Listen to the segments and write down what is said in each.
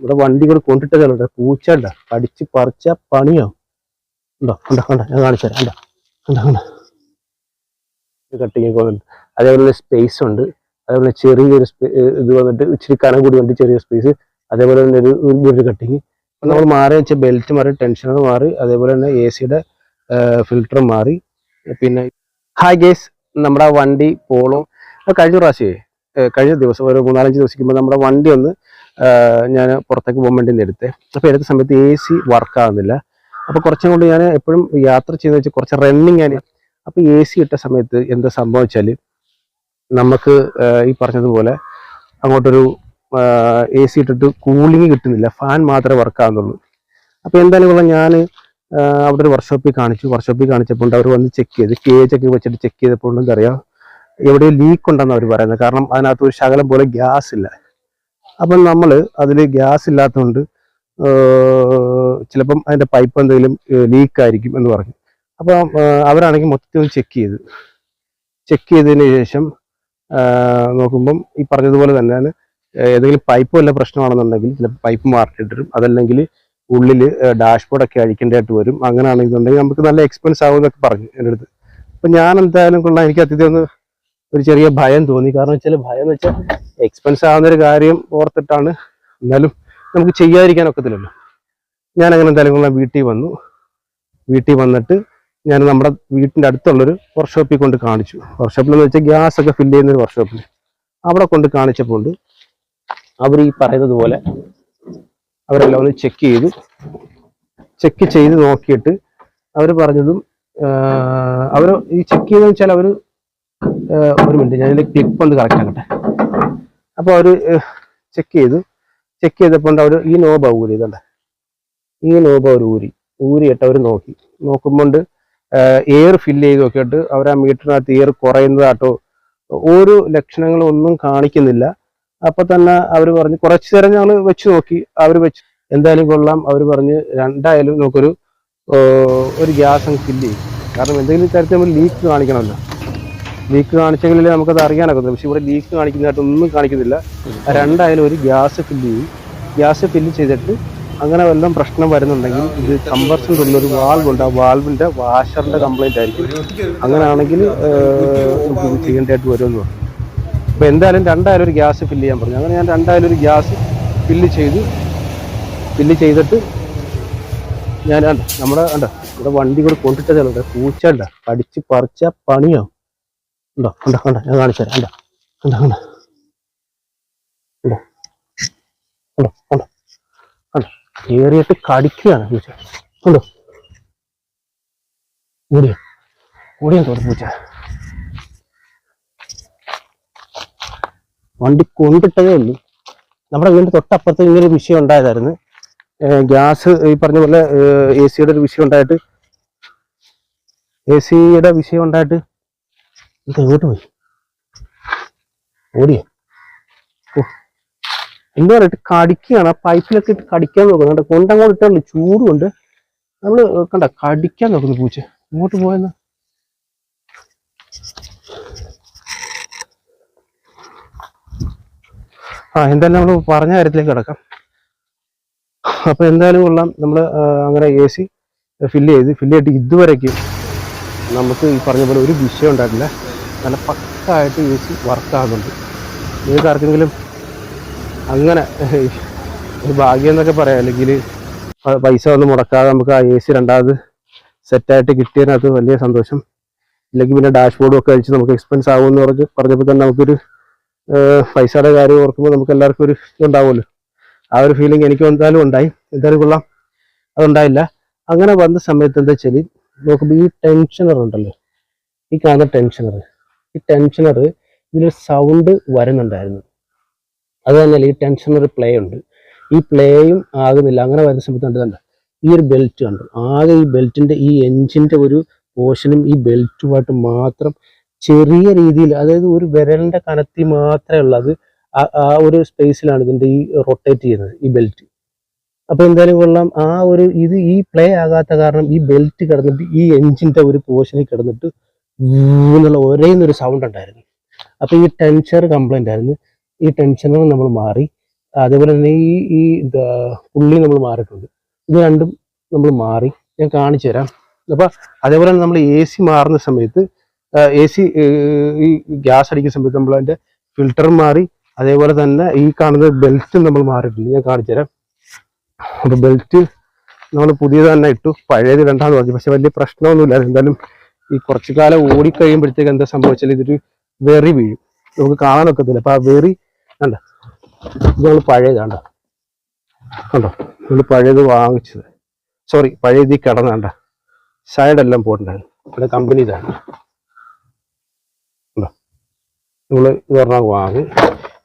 ഇവിടെ വണ്ടികൾ കൊണ്ടിട്ടതല്ലേ പൂച്ച ഉണ്ട കടിച്ച് പറിച്ച പണിയാവും ഉണ്ടോ ഉണ്ടോ ഉണ്ടോ ഞാൻ കാണിച്ചു തരാം. ഉണ്ടോ ഉണ്ടോ കട്ടിങ് പോകുന്നുണ്ട് അതേപോലെ സ്പേസ് ഉണ്ട്. അതേപോലെ ചെറിയൊരു ഇത് വന്നിട്ട് ഇച്ചിരി കനം കൂടി വന്നിട്ട് ചെറിയ സ്പേസ് അതേപോലെ തന്നെ ഒരു ഒരു കട്ടിങ് നമ്മൾ മാറി വെച്ച ബെൽറ്റ് മാറി ടെൻഷനർ മാറി അതേപോലെ തന്നെ എ സിയുടെ ഫിൽറ്റർ മാറി. പിന്നെ ഹായ് ഗേസ് നമ്മുടെ വണ്ടി പോളോ കഴിഞ്ഞ പ്രാവശ്യമേ കഴിഞ്ഞ ദിവസം ഒരു മൂന്നാലഞ്ച് ദിവസിക്കുമ്പോൾ നമ്മുടെ വണ്ടി ഒന്ന് ഞാൻ പുറത്തേക്ക് പോകാൻ വേണ്ടി എടുത്തേ അപ്പോൾ എടുത്ത സമയത്ത് എ സി വർക്ക് ആകുന്നില്ല അപ്പോൾ കുറച്ചും കൊണ്ട് ഞാൻ എപ്പോഴും യാത്ര ചെയ്യുന്ന വെച്ചാൽ കുറച്ച് റണ്ണിങ് ആണ് അപ്പോൾ എ സി ഇട്ട സമയത്ത് എന്താ സംഭവിച്ചാൽ നമുക്ക് ഈ പറഞ്ഞതുപോലെ അങ്ങോട്ടൊരു എ സി ഇട്ടിട്ട് കൂളിംഗ് കിട്ടുന്നില്ല. ഫാൻ മാത്രമേ വർക്ക് ആകുന്നുള്ളൂ അപ്പോൾ എന്തായാലും കൊള്ളാം ഞാൻ അവിടെ ഒരു വർക്ക്ഷോപ്പിൽ കാണിച്ചു. വർക്ക്ഷോപ്പിൽ കാണിച്ചപ്പോൾ അവർ വന്ന് ചെക്ക് ചെയ്ത് കേജൊക്കെ വെച്ചിട്ട് ചെക്ക് ചെയ്തപ്പോൾ എന്താ പറയുക എവിടെയോ ലീക്ക് ഉണ്ടെന്ന് അവർ പറയുന്നത്. കാരണം അതിനകത്ത് ഒരു ശകലം പോലെ ഗ്യാസ് ഇല്ല. അപ്പം നമ്മൾ അതിൽ ഗ്യാസ് ഇല്ലാത്തതുകൊണ്ട് ചിലപ്പം അതിന്റെ പൈപ്പ് എന്തെങ്കിലും ലീക്കായിരിക്കും എന്ന് പറഞ്ഞു. അപ്പം അവരാണെങ്കിൽ മൊത്തത്തിൽ ഒന്ന് ചെക്ക് ചെയ്ത് ചെക്ക് ചെയ്തതിന് ശേഷം നോക്കുമ്പം ഈ പറഞ്ഞതുപോലെ തന്നെയാണ്. ഏതെങ്കിലും പൈപ്പ് വല്ല പ്രശ്നമാണെന്നുണ്ടെങ്കിൽ ചിലപ്പോൾ പൈപ്പ് മാറിയിട്ട് വരും അതല്ലെങ്കിൽ ഉള്ളിൽ ഡാഷ്ബോർഡൊക്കെ അഴിക്കേണ്ടതായിട്ട് വരും. അങ്ങനെയാണെന്നുണ്ടെങ്കിൽ നമുക്ക് നല്ല എക്സ്പെൻസ് ആവും എന്നൊക്കെ പറഞ്ഞു എന്റെ അടുത്ത്. അപ്പം ഞാൻ എന്തായാലും കൊള്ളാം. എനിക്ക് അതിഥി ഒന്ന് ഒരു ചെറിയ ഭയം തോന്നി. കാരണം വെച്ചാൽ ഭയം എന്ന് വെച്ചാൽ എക്സ്പെൻസ് ആവുന്ന ഒരു കാര്യം ഓർത്തിട്ടാണ്. എന്നാലും നമുക്ക് ചെയ്യാതിരിക്കാൻ ഒക്കത്തില്ലല്ലോ ഞാൻ അങ്ങനെ എന്തായാലും വീട്ടിൽ വന്നു. വീട്ടിൽ വന്നിട്ട് ഞാൻ നമ്മുടെ വീട്ടിന്റെ അടുത്തുള്ളൊരു വർക്ക്ഷോപ്പിൽ കൊണ്ട് കാണിച്ചു. വർക്ക്ഷോപ്പിൽ എന്ന് വെച്ചാൽ ഗ്യാസ് ഒക്കെ ഫില്ല് ചെയ്യുന്ന ഒരു വർക്ക്ഷോപ്പിൽ അവിടെ കൊണ്ട് കാണിച്ചപ്പോൾ അവർ ഈ പറയുന്നത് പോലെ അവരെല്ലാം ഒന്ന് ചെക്ക് ചെയ്തു ചെക്ക് ചെയ്ത് നോക്കിയിട്ട് അവർ പറഞ്ഞതും അവർ ഈ ചെക്ക് ചെയ്തെന്ന് വെച്ചാൽ അവർ ഒരു മിനിറ്റ് ഞാൻ ഇതിന്റെ ക്ലിപ്പ് ഒന്ന് കറക്റ്റ് ആക്കട്ടെ. അപ്പോൾ അവർ ചെക്ക് ചെയ്തു. ചെക്ക് ചെയ്തപ്പോൾ അവർ ഈ നോബ ഊരി ഇതുണ്ട്. ഈ നോബ അവർ ഊരി ഊരിയിട്ട് അവർ നോക്കി. നോക്കുമ്പോൾ എയർ ഫില്ല് ചെയ്ത് നോക്കിയിട്ട് അവർ ആ മീറ്ററിനകത്ത് എയർ കുറയുന്നതാട്ടോ ഒരു ലക്ഷണങ്ങളും ഒന്നും കാണിക്കുന്നില്ല. അപ്പോൾ തന്നെ അവർ പറഞ്ഞു കുറച്ച് നേരം ഞങ്ങൾ വെച്ച് നോക്കി. അവർ വെച്ച് എന്തായാലും കൊള്ളാം. അവർ പറഞ്ഞ് രണ്ടായാലും നമുക്കൊരു ഒരു ഗ്യാസ് അങ്ങ് ഫില്ല് ചെയ്യും. കാരണം എന്തെങ്കിലും തരത്തിൽ നമ്മൾ ലീക്ക് കാണിക്കണമല്ലോ. ലീക്ക് കാണിച്ചെങ്കിലേ നമുക്കത് അറിയാനൊക്കെ പക്ഷെ ഇവിടെ ലീക്ക് കാണിക്കുന്നതായിട്ട് ഒന്നും കാണിക്കുന്നില്ല. രണ്ടായാലും ഒരു ഗ്യാസ് ഫില്ല് ചെയ്യും. ഗ്യാസ് ഫില്ല് ചെയ്തിട്ട് അങ്ങനെ വല്ലതും പ്രശ്നം വരുന്നുണ്ടെങ്കിൽ ഇത് കമ്പർഷൻ ഒരു വാൾവ് ഉണ്ട്. ആ വാൾവിന്റെ വാഷറിന്റെ കംപ്ലൈന്റ് ആയിരിക്കും. അങ്ങനെയാണെങ്കിൽ ചെയ്യേണ്ടതായിട്ട് വരുമെന്ന് പറഞ്ഞു. അപ്പോൾ എന്തായാലും രണ്ടായാലും ഒരു ഗ്യാസ് ഫില്ല് ചെയ്യാൻ പറഞ്ഞു. അങ്ങനെ ഞാൻ രണ്ടായാലും ഒരു ഗ്യാസ് ഫില്ല് ചെയ്ത് ഫില്ല് ചെയ്തിട്ട് ഞാൻ നമ്മുടെ കണ്ടോ ഇവിടെ വണ്ടി കൂടെ കൊണ്ടിട്ടതല്ല പൂച്ച അടിച്ച് പറിച്ച പണിയാവും ഉണ്ടോ? ഉണ്ടോ? ഉണ്ടോ ഞാൻ കാണിച്ചു തരാം. ഉണ്ടോ ഉണ്ടോ ഉണ്ടോ ഉണ്ടോ ഉണ്ടോ കണ്ടോ? ഉണ്ടോ ഏറിയിട്ട് കടിക്കുകയാണ് പൂച്ച. കണ്ടോ? കൂടിയോ ഓടിയാ തോന്നുന്നു പൂച്ച. വണ്ടി കൊണ്ടിട്ടതേ ഉള്ളൂ. നമ്മുടെ വീണ്ടും തൊട്ടപ്പുറത്ത് ഇങ്ങനെ ഒരു വിഷയം ഉണ്ടായതായിരുന്നു. ഗ്യാസ് ഈ പറഞ്ഞ പോലെ എ സിയുടെ ഒരു വിഷയം ഉണ്ടായിട്ട് എ സിയുടെ വിഷയം ഉണ്ടായിട്ട് ഇത് എങ്ങോട്ട് പോയി. ഓടിയോ. ഓ. എന്താ പറയുക കടിക്കുകയാണ് ആ പൈപ്പിലൊക്കെ ഇട്ട് കടിക്കാൻ നോക്കുന്നുണ്ട് കൊണ്ടങ്ങോട്ട് ഇട്ടുള്ളൂ ചൂടുണ്ട് നമ്മൾ കണ്ട കടിക്കാൻ നോക്കുന്നു പൂച്ച. ഇങ്ങോട്ട് പോയെന്ന്. ആ എന്തായാലും നമ്മൾ പറഞ്ഞ കാര്യത്തിലേക്ക് കിടക്കാം. അപ്പൊ എന്തായാലും കൊള്ളാം. നമ്മൾ അങ്ങനെ എ സി ഫില്ല് ചെയ്ത് ഫില്ല് ചെയ്തിട്ട് ഇതുവരേക്കും നമുക്ക് ഈ പറഞ്ഞ പോലെ ഒരു വിഷയം ഉണ്ടായിട്ടില്ല. നല്ല പക്കായിട്ട് എ സി വർക്കാകുന്നുണ്ട് നിങ്ങൾക്ക് ആർക്കെങ്കിലും അങ്ങനെ ഒരു ഭാഗ്യം എന്നൊക്കെ പറയാം. അല്ലെങ്കിൽ പൈസ ഒന്നും മുടക്കാതെ നമുക്ക് ആ എ സി രണ്ടാമത് സെറ്റായിട്ട് കിട്ടിയതിനകത്ത് വലിയ സന്തോഷം. ഇല്ലെങ്കിൽ പിന്നെ ഡാഷ്ബോർഡും ഒക്കെ അഴിച്ച് നമുക്ക് എക്സ്പെൻസ് ആകുമെന്ന് പറഞ്ഞ് പറഞ്ഞപ്പോൾ തന്നെ നമുക്കൊരു പൈസയുടെ കാര്യം ഓർക്കുമ്പോൾ നമുക്ക് എല്ലാവർക്കും ഒരു ഇതുണ്ടാവുമല്ലോ ആ ഒരു ഫീലിംഗ് എനിക്ക് എന്തായാലും ഉണ്ടായി. എന്തായാലും കൊള്ളാം. അതുണ്ടായില്ല. അങ്ങനെ വന്ന സമയത്ത് എന്താ വെച്ചാൽ നോക്കുമ്പോൾ ഈ ടെൻഷനർ ഉണ്ടല്ലോ. ഈ കാണുന്ന ടെൻഷനർ ഈ ടെൻഷനർ ഇതിലൊരു സൗണ്ട് വരുന്നുണ്ടായിരുന്നു. അത് തന്നെയല്ല ഈ ടെൻഷനർ പ്ലേ ഉണ്ട്. ഈ പ്ലേയും ആകുന്നില്ല. അങ്ങനെ വരുന്ന സമയത്ത് കണ്ടതല്ല ഈ ഒരു ബെൽറ്റ് കണ്ടു. ആകെ ഈ ബെൽറ്റിന്റെ ഈ എൻജിന്റെ ഒരു പോർഷനും ഈ ബെൽറ്റുമായിട്ട് മാത്രം ചെറിയ രീതിയിൽ അതായത് ഒരു വിരലിന്റെ കനത്തി മാത്രമേ ഉള്ളൂ. അത് ആ- ആ ഒരു സ്പേസിലാണ് ഇതിന്റെ ഈ റൊട്ടേറ്റ് ചെയ്യുന്നത് ഈ ബെൽറ്റ് അപ്പോൾ എന്തായാലും കൊള്ളാം. ആ ഒരു ഇത് ഈ പ്ലേ ആകാത്ത കാരണം ഈ ബെൽറ്റ് കിടന്നിട്ട് ഈ എൻജിന്റെ ഒരു പോർഷനിൽ കിടന്നിട്ട് എന്നുള്ള ഒരേ ഒരു സൗണ്ട് ഉണ്ടായിരുന്നു. അപ്പൊ ഈ ടെൻഷർ കംപ്ലൈന്റ് ആയിരുന്നു. ഈ ടെൻഷനിൽ നമ്മൾ മാറി അതേപോലെ തന്നെ ഈ ഈ പുള്ളി നമ്മൾ മാറിയിട്ടുണ്ട്. ഇത് രണ്ടും നമ്മൾ മാറി. ഞാൻ കാണിച്ചു തരാം. അപ്പൊ അതേപോലെ തന്നെ നമ്മൾ എ സി മാറുന്ന സമയത്ത് എ സി ഈ ഗ്യാസ് അടിക്കുന്ന സമയത്ത് നമ്മൾ അതിന്റെ ഫിൽറ്റർ മാറി അതേപോലെ തന്നെ ഈ കാണുന്ന ബെൽറ്റ് നമ്മൾ മാറിയിട്ടുണ്ട്. ഞാൻ കാണിച്ചു തരാം. ബെൽറ്റ് നമ്മൾ പുതിയത് തന്നെ ഇട്ടു. പഴയത് രണ്ടാമത് പറഞ്ഞു. പക്ഷെ വലിയ പ്രശ്നമൊന്നുമില്ല. എന്തായാലും ഈ കുറച്ചു കാലം ഓടിക്കഴിയുമ്പോഴത്തേക്ക് എന്താ സംഭവിച്ചാൽ ഇതൊരു വെറി വീഴും. നമുക്ക് കാണാൻ ഒക്കത്തില്ല. അപ്പൊ ആ വെറി കണ്ട? ഇത് നമ്മൾ പഴയതാണ്ട കണ്ടോ? നമ്മൾ പഴയത് വാങ്ങിച്ചത്. സോറി പഴയത് ഈ കിടന്നാണ്ട സൈഡെല്ലാം പോയിട്ടുണ്ടായിരുന്നു. ഇവിടെ കമ്പനി ഇതാണ്. നമ്മൾ ഇത് പറഞ്ഞാൽ വാങ്ങി.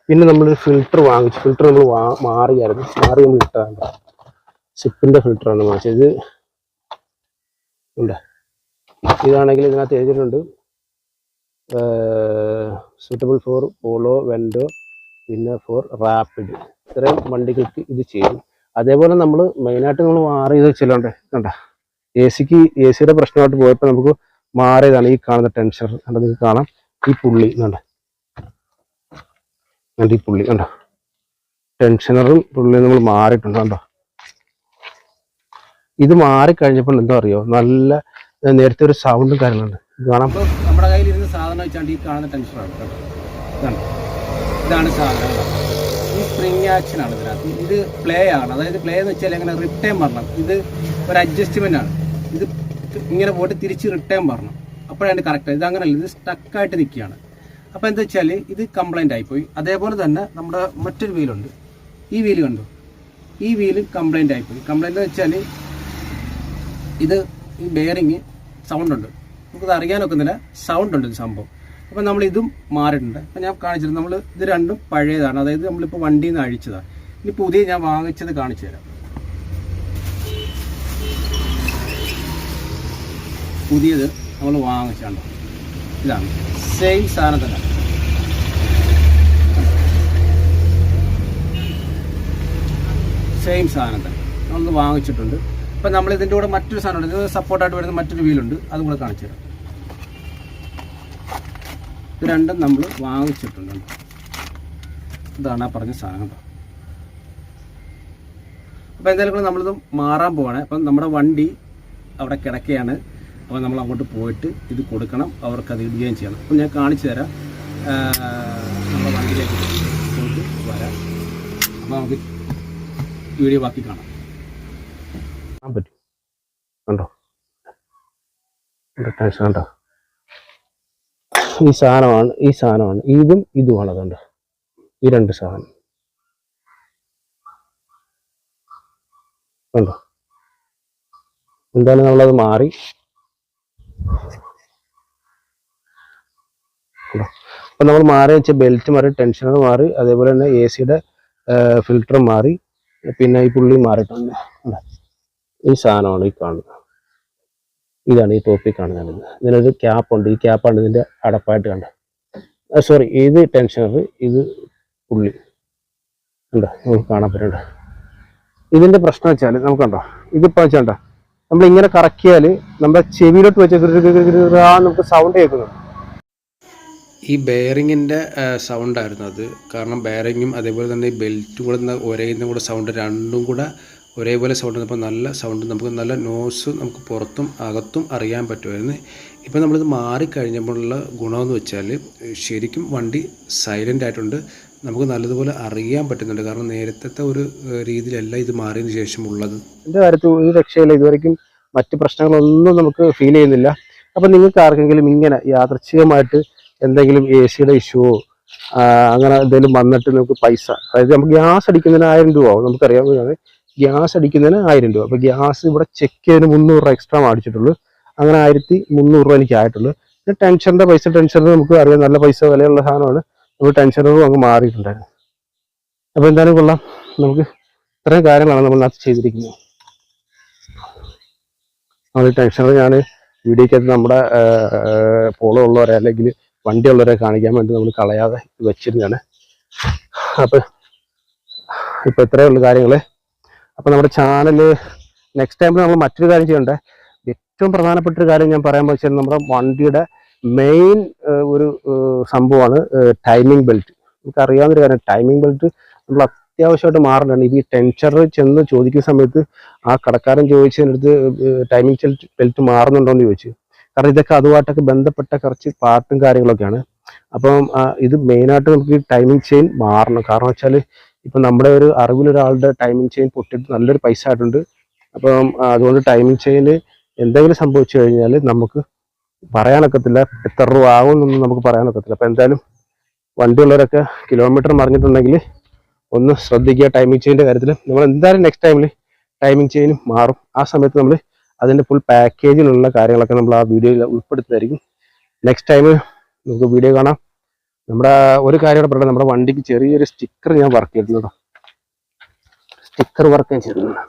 പിന്നെ നമ്മൾ ഫിൽറ്റർ വാങ്ങിച്ചു. ഫിൽറ്റർ നമ്മൾ വാ മാറിയായിരുന്നു. മാറി നമ്മൾ ഇട്ടതാണ്. സിപ്പിന്റെ ഫിൽറ്ററാണ് വാങ്ങിച്ചത്. ഉണ്ട് ഇതാണെങ്കിൽ ഇതിനകത്ത് എഴുതിയിട്ടുണ്ട് സൂട്ടബിൾ ഫോർ പോളോ വെൻഡോ പിന്നെ ഫോർ റാപ്പിഡ് ഇത്രയും വണ്ടികൾക്ക് ഇത് ചെയ്യും. അതേപോലെ നമ്മൾ മെയിനായിട്ട് നമ്മൾ മാറി ഇത് ചിലണ്ട് കണ്ട? എ സിക്ക് എ സിയുടെ പ്രശ്നമായിട്ട് പോയപ്പോൾ നമുക്ക് മാറിയതാണ് ഈ കാണുന്ന ടെൻഷൻ. കണ്ട നിങ്ങൾക്ക് കാണാം. ഈ പുള്ളി കണ്ട? കണ്ട ഈ പുള്ളി കണ്ടോ? ടെൻഷനറും പുള്ളിയും നമ്മൾ മാറിയിട്ടുണ്ട് കണ്ടോ? ഇത് മാറിക്കഴിഞ്ഞപ്പോൾ എന്താ അറിയോ? നല്ല നേരത്തെ ഒരു സൗണ്ടും കാര്യങ്ങളുണ്ട്. കാണാം. നമ്മുടെ കയ്യിലിരുന്ന് സാധനം വെച്ചാണ്ട് ഈ കാണുന്ന ടെൻഷനാണ് ഇതാണ്. ഇതാണ് സാധനം. ഈ സ്പ്രിങ് ആക്ഷൻ ആണ് ഇതിനകത്ത്. ഇത് പ്ലേ ആണ്. അതായത് പ്ലേ എന്ന് വെച്ചാൽ എങ്ങനെ റിട്ടേൺ വരണം. ഇത് ഒരു അഡ്ജസ്റ്റ്മെന്റ് ആണ്. ഇത് ഇങ്ങനെ പോയിട്ട് തിരിച്ച് റിട്ടേൺ വരണം. അപ്പോഴാണ് കറക്റ്റ് ഇത് അങ്ങനെയല്ല ഇത് സ്റ്റക്കായിട്ട് നിൽക്കുകയാണ്. അപ്പോൾ എന്താ വെച്ചാൽ ഇത് കംപ്ലൈന്റ് ആയിപ്പോയി. അതേപോലെ തന്നെ നമ്മുടെ മറ്റൊരു വീലുണ്ട് ഈ വീൽ കണ്ടു? ഈ വീൽ കംപ്ലൈന്റ് ആയിപ്പോയി. കംപ്ലൈന്റ് എന്ന് വെച്ചാൽ ഇത് ഈ ബെയറിങ് സൗണ്ട് ഉണ്ട് നമുക്കത് അറിയാനൊക്കുന്നില്ല. സൗണ്ട് ഉണ്ട് സംഭവം. അപ്പം നമ്മൾ ഇതും മാറിയിട്ടുണ്ട്. അപ്പം ഞാൻ കാണിച്ചിരുന്നു നമ്മൾ ഇത് രണ്ടും പഴയതാണ്. അതായത് നമ്മളിപ്പോൾ വണ്ടിയിൽ നിന്ന് അഴിച്ചതാണ് ഇനി പുതിയ ഞാൻ വാങ്ങിച്ചത് കാണിച്ചു തരാം. പുതിയത് നമ്മൾ വാങ്ങിച്ചാണ്ടോ? ഇതാണ്. സെയിം സാധനം തന്നെ. സെയിം സാധനം തന്നെ. നമ്മളത് വാങ്ങിച്ചിട്ടുണ്ട്. ഇപ്പം നമ്മൾ ഇതിന്റെ കൂടെ മറ്റൊരു സാധനം ഉണ്ട്. ഇത് സപ്പോർട്ടായിട്ട് വരുന്ന മറ്റൊരു വീലുണ്ട് അതും കൂടെ കാണിച്ചു തരാം. ഇത് രണ്ടും നമ്മൾ വാങ്ങിച്ചിട്ടുണ്ട്. ഇതാണ് ആ പറഞ്ഞ സാധനം അപ്പോൾ എന്തായാലും നമ്മളിത് മാറാൻ പോവാണ്. അപ്പം നമ്മുടെ വണ്ടി അവിടെ കിടക്കുകയാണ്. അപ്പോൾ നമ്മൾ അങ്ങോട്ട് പോയിട്ട് ഇത് കൊടുക്കണം. അവർക്ക് അത് ഇടുകയും ചെയ്യണം. അപ്പം ഞാൻ കാണിച്ചു തരാം. നമ്മുടെ വണ്ടിയിലേക്ക് പോയിട്ട് വരാം. അപ്പോൾ നമുക്ക് വീഡിയോ ബാക്കി കാണാം. കാണാൻ പറ്റും. കണ്ടോ? ടെൻഷൻ കണ്ടോ? ഈ സാധനമാണ് ഈ സാധനമാണ്. ഇതും ഇതുമാണ് കണ്ടോ? ഈ രണ്ട് സാധനം. കണ്ടോ? എന്തായാലും നമ്മളത് മാറി. കണ്ടോ? അപ്പൊ നമ്മൾ മാറി വെച്ച ബെൽറ്റ് മാറി ടെൻഷനർ മാറി. അതേപോലെ തന്നെ എ സിയുടെ ഫിൽറ്റർ മാറി. പിന്നെ ഈ പുള്ളി മാറിയിട്ടുണ്ട്? ഈ സാധനമാണ് ഈ കാണുന്നത്. ഇതാണ് ഈ ടോപ്പിൽ കാണുന്നത് ഇതിനൊരു ക്യാപ്പ് ഉണ്ട്. ഈ ക്യാപ്പാണ് ഇതിന്റെ അടപ്പായിട്ട് കണ്ട സോറി ഇത് ടെൻഷനർ ഇത് പുള്ളി. ഉണ്ടോ നമുക്ക് കാണാൻ പറ്റുന്നുണ്ട്. ഇതിന്റെ പ്രശ്നം വെച്ചാൽ നമുക്ക് കണ്ടോ? ഇതിപ്പോ വെച്ചാണ്ട നമ്മൾ ഇങ്ങനെ കറക്കിയാൽ നമ്മുടെ ചെവിയിലോട്ട് ആ നമുക്ക് സൗണ്ട് കേൾക്കുന്നുണ്ട്. ഈ ബെയറിങ്ങിന്റെ സൗണ്ടായിരുന്നു അത്. കാരണം ബെയറിങ്ങും അതേപോലെ തന്നെ ഈ ബെൽറ്റും കൂടെ ഒരേന്നും കൂടെ സൗണ്ട് രണ്ടും കൂടെ ഒരേപോലെ സൗണ്ട് അപ്പോൾ നല്ല സൗണ്ട് നമുക്ക് നല്ല നോസ് നമുക്ക് പുറത്തും അകത്തും അറിയാൻ പറ്റുമായിരുന്നു. ഇപ്പോൾ നമ്മളിത് മാറിക്കഴിഞ്ഞപ്പോഴുള്ള ഗുണമെന്ന് വെച്ചാൽ ശരിക്കും വണ്ടി സൈലന്റ് ആയിട്ടുണ്ട്. നമുക്ക് നല്ലതുപോലെ അറിയാൻ പറ്റുന്നുണ്ട്. കാരണം നേരത്തെ ഒരു രീതിയിലല്ല ഇത് മാറിയതിന് ശേഷം ഉള്ളത്. എന്റെ കാര്യത്തിൽ ഒരു രക്ഷയില്ല. ഇതുവരെയും മറ്റ് പ്രശ്നങ്ങളൊന്നും നമുക്ക് ഫീൽ ചെയ്യുന്നില്ല. അപ്പൊ നിങ്ങൾക്ക് ആർക്കെങ്കിലും ഇങ്ങനെ യാദൃച്ഛികമായിട്ട് എന്തെങ്കിലും എ സിയുടെ ഇഷ്യൂവോ അങ്ങനെ എന്തെങ്കിലും വന്നിട്ട് നമുക്ക് പൈസ അതായത് നമുക്ക് ഗ്യാസ് അടിക്കുന്നതിന് ആയിരം രൂപ ആവും. നമുക്കറിയാവുന്നതാണ് ഗ്യാസ് അടിക്കുന്നതിന് ആയിരം രൂപ. അപ്പോൾ ഗ്യാസ് ഇവിടെ ചെക്ക് ചെയ്തതിന് മുന്നൂറ് രൂപ എക്സ്ട്രാ മേടിച്ചിട്ടുള്ളൂ അങ്ങനെ ആയിരത്തി മുന്നൂറ് രൂപ എനിക്ക് ആയിട്ടുള്ളൂ. പിന്നെ ടെൻഷന്റെ പൈസ ടെൻഷറിന് നമുക്ക് അറിയാം. നല്ല പൈസ വിലയുള്ള സാധനമാണ്. നമ്മൾ ടെൻഷനറും അങ്ങ് മാറിയിട്ടുണ്ടായിരുന്നു. അപ്പോൾ എന്തായാലും കൊള്ളാം. നമുക്ക് ഇത്രയും കാര്യങ്ങളാണ് നമ്മൾ അത് ചെയ്തിരിക്കുന്നത്. നമ്മൾ ടെൻഷനർ ഞാൻ വീഡിയോക്കകത്ത് നമ്മുടെ പോളോ ഉള്ളവരെ അല്ലെങ്കിൽ വണ്ടി ഉള്ളവരെ കാണിക്കാൻ വേണ്ടി നമ്മൾ കളയാതെ വെച്ചിരുന്നതാണ്. അപ്പം ഇപ്പം ഇത്രയേ ഉള്ളൂ കാര്യങ്ങൾ. അപ്പൊ നമ്മുടെ ചാനൽ നെക്സ്റ്റ് ടൈമിൽ നമ്മൾ മറ്റൊരു കാര്യം ചെയ്യണ്ടേ? ഏറ്റവും പ്രധാനപ്പെട്ട ഒരു കാര്യം ഞാൻ പറയാൻ വെച്ചാൽ നമ്മുടെ വണ്ടിയുടെ മെയിൻ ഒരു സംഭവമാണ് ടൈമിംഗ് ബെൽറ്റ് നമുക്ക് അറിയാവുന്നൊരു കാര്യം ടൈമിംഗ് ബെൽറ്റ് നമ്മൾ അത്യാവശ്യമായിട്ട് മാറേണ്ടതാണ് ഈ ടെൻഷർ ചെന്ന് ചോദിക്കുന്ന സമയത്ത് ആ കടക്കാരൻ ചോദിച്ചതിനടുത്ത് ടൈമിംഗ് ബെൽറ്റ് മാറുന്നുണ്ടോ എന്ന് ചോദിച്ചു. കാരണം ഇതൊക്കെ അതുമായിട്ടൊക്കെ ബന്ധപ്പെട്ട കുറച്ച് പാർട്ടും കാര്യങ്ങളൊക്കെയാണ്. അപ്പം ഇത് മെയിനായിട്ട് നമുക്ക് ടൈമിംഗ് ചെയിൻ മാറണം. കാരണം വെച്ചാൽ ഇപ്പം നമ്മുടെ ഒരു അറിവിലൊരാളുടെ ടൈമിംഗ് ചെയിൻ പൊട്ടിട്ട് നല്ലൊരു പൈസ ആയിട്ടുണ്ട്. അപ്പം അതുകൊണ്ട് ടൈമിംഗ് ചെയിന് എന്തെങ്കിലും സംഭവിച്ചു കഴിഞ്ഞാൽ നമുക്ക് പറയാനൊക്കത്തില്ല. എത്ര രൂപ ആകുമെന്നൊന്നും നമുക്ക് പറയാനൊക്കത്തില്ല. അപ്പം എന്തായാലും വണ്ടിയുള്ളവരൊക്കെ കിലോമീറ്റർ മറിഞ്ഞിട്ടുണ്ടെങ്കിൽ ഒന്ന് ശ്രദ്ധിക്കുക ടൈമിംഗ് ചെയിന്റെ കാര്യത്തിൽ നമ്മൾ എന്തായാലും നെക്സ്റ്റ് ടൈമിൽ ടൈമിംഗ് ചെയിൻ മാറും. ആ സമയത്ത് നമ്മൾ അതിന്റെ ഫുൾ പാക്കേജിലുള്ള കാര്യങ്ങളൊക്കെ നമ്മൾ ആ വീഡിയോയിൽ ഉൾപ്പെടുത്തുന്നതായിരിക്കും. നെക്സ്റ്റ് ടൈം നമുക്ക് വീഡിയോ കാണാം. നമ്മുടെ ഒരു കാര്യം കൂടെ പറയണം നമ്മുടെ വണ്ടിക്ക് ചെറിയൊരു സ്റ്റിക്കർ ഞാൻ വർക്ക് ചെയ്തിരുന്നു സ്റ്റിക്കർ വർക്ക് ചെയ്തിട്ടുണ്ട്.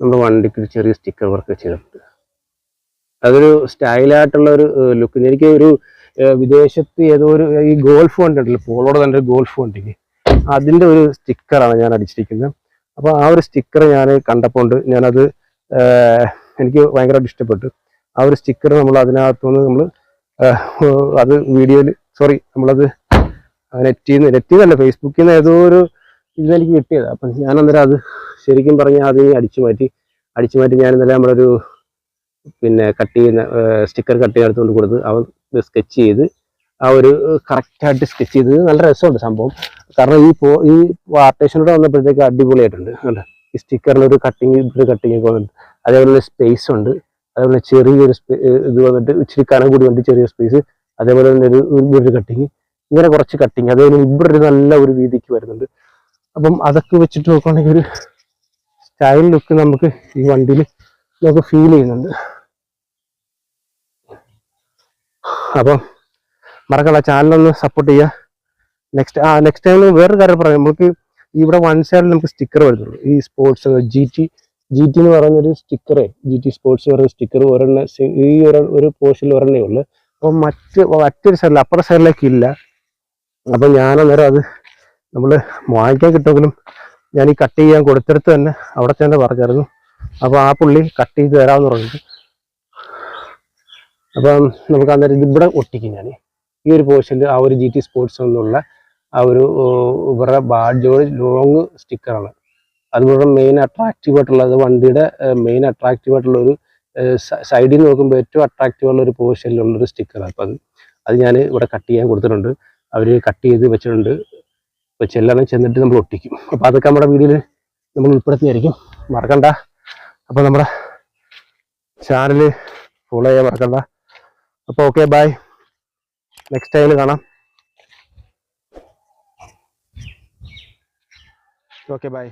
നമ്മുടെ വണ്ടിക്ക് ഒരു ചെറിയ സ്റ്റിക്കർ വർക്ക് ചെയ്തിട്ടുണ്ട്. അതൊരു സ്റ്റൈലായിട്ടുള്ള ഒരു ലുക്ക് എനിക്ക് ഒരു വിദേശത്ത് ഏതോ ഒരു ഈ ഗോൾഫ് വണ്ടി ഉണ്ടല്ലോ പോളോടെ തന്നെ ഒരു ഗോൾഫ് വണ്ടിക്ക്. അതിന്റെ ഒരു സ്റ്റിക്കറാണ് ഞാൻ അടിച്ചിരിക്കുന്നത്. അപ്പോൾ ആ ഒരു സ്റ്റിക്കർ ഞാൻ കണ്ടപ്പോൾ ഞാനത് എനിക്ക് ഭയങ്കരമായിട്ട് ഇഷ്ടപ്പെട്ടു. ആ ഒരു സ്റ്റിക്കർ നമ്മൾ അതിനകത്തുനിന്ന് നമ്മൾ അത് വീഡിയോയിൽ സോറി നമ്മളത് നെറ്റിൽ നിന്ന് നെറ്റിൽ നിന്നല്ല ഫേസ്ബുക്കിൽ നിന്ന് ഏതോ ഒരു ഇതിൽ എനിക്ക് കിട്ടിയത്. അപ്പം ഞാൻ അന്നേരം അത് ശരിക്കും പറഞ്ഞാൽ അത് അടിച്ചു മാറ്റി അടിച്ചു മാറ്റി ഞാൻ ഇന്നലെ നമ്മളൊരു പിന്നെ കട്ട് ചെയ്യുന്ന സ്റ്റിക്കർ കട്ട് ചെയ്യാൻ എടുത്തുകൊണ്ട് കൊടുത്ത് അവൻ സ്കെച്ച് ചെയ്ത് ആ ഒരു കറക്റ്റായിട്ട് സ്കെച്ച് ചെയ്തത് നല്ല രസമുണ്ട് സംഭവം. കാരണം ഈ പോ ഈ വാർട്ടേഷനോട് വന്നപ്പോഴത്തേക്ക് അടിപൊളിയായിട്ടുണ്ട് അല്ല ഈ സ്റ്റിക്കറിലൊരു കട്ടിങ് ഒരു കട്ടിങ് ഒക്കെ വന്നിട്ട് അതേപോലെ സ്പേസ് ഉണ്ട്. അതേപോലെ ചെറിയൊരു ഇത് വന്നിട്ട് ഇച്ചിരി കനം കൂടി വന്നിട്ട് ചെറിയ സ്പേസ് അതേപോലെ തന്നെ ഒരു ഒരു- കട്ടിങ് ഇങ്ങനെ കുറച്ച് കട്ടിങ് അതേപോലെ ഇവിടെ ഒരു നല്ല ഒരു വീതിക്ക് വരുന്നുണ്ട്. അപ്പം അതൊക്കെ വെച്ചിട്ട് നോക്കുകയാണെങ്കിൽ ഒരു സ്റ്റൈൽ ലുക്ക് നമുക്ക് ഈ വണ്ടിയിൽ നമുക്ക് ഫീൽ ചെയ്യുന്നുണ്ട്. അപ്പം മറക്കണ്ട ചാനലൊന്ന് സപ്പോർട്ട് ചെയ്യുക. നെക്സ്റ്റ് ആ നെക്സ്റ്റ് ടൈം വേറൊരു കാര്യം പറയാം. നമുക്ക് ഇവിടെ വൺ സൈഡിൽ നമുക്ക് സ്റ്റിക്കർ വരുന്നുള്ളൂ ഈ sports G T G T എന്ന് പറയുന്നൊരു സ്റ്റിക്കറേ ജി ടി സ്പോർട്സ് പറയുന്ന സ്റ്റിക്കർ ഒരെണ്ണ ഈ ഒരു ഒരു പോർഷനിൽ ഒരെണ്ണേ ഉള്ളൂ. അപ്പം മറ്റ് മറ്റൊരു സൈഡിൽ അപ്പുറ സൈഡിലേക്ക് ഇല്ല. അപ്പം ഞാനന്നേരം അത് നമ്മൾ വാങ്ങിക്കാൻ കിട്ടുമെങ്കിലും ഞാൻ ഈ കട്ട് ചെയ്യാൻ കൊടുത്തിടത്ത് തന്നെ അവിടെ തന്നെ പറഞ്ഞായിരുന്നു. അപ്പോൾ ആ പുള്ളി കട്ട് ചെയ്ത് തരാമെന്ന് പറഞ്ഞിട്ട്. അപ്പം നമുക്ക് അന്നേരം ഇത് ഇവിടെ ഒട്ടിക്കും ഞാൻ ഈ ഒരു പോർഷനിൽ ആ ഒരു ജി ടി സ്പോർട്സ് എന്നുള്ള ആ ഒരു ഇവരുടെ ബാഡ്ജോട് ലോങ് സ്റ്റിക്കറാണ് അതുപോലെ മെയിൻ അട്രാക്റ്റീവ് ആയിട്ടുള്ളത് വണ്ടിയുടെ മെയിൻ അട്രാക്റ്റീവ് ആയിട്ടുള്ള ഒരു സൈഡിൽ നോക്കുമ്പോൾ ഏറ്റവും അട്രാക്റ്റീവ് ഉള്ള ഒരു പോർഷനിലുള്ള ഒരു സ്റ്റിക്കറാണ് അപ്പം അത് അത് ഞാൻ ഇവിടെ കട്ട് ചെയ്യാൻ കൊടുത്തിട്ടുണ്ട്. അവർ കട്ട് ചെയ്ത് വെച്ചിട്ടുണ്ട്. അപ്പോൾ ചെല്ലണം ചെന്നിട്ട് നമ്മൾ ഒട്ടിക്കും. അപ്പോൾ അതൊക്കെ നമ്മുടെ വീഡിയോയിൽ നമ്മൾ ഉൾപ്പെടുത്തിയായിരിക്കും. മറക്കണ്ട. അപ്പോൾ നമ്മുടെ ചാനൽ ഫോളോ ചെയ്യാൻ മറക്കണ്ട. അപ്പോൾ ഓക്കെ ബൈ നെക്സ്റ്റ് ടൈമിൽ കാണാം. Okay bye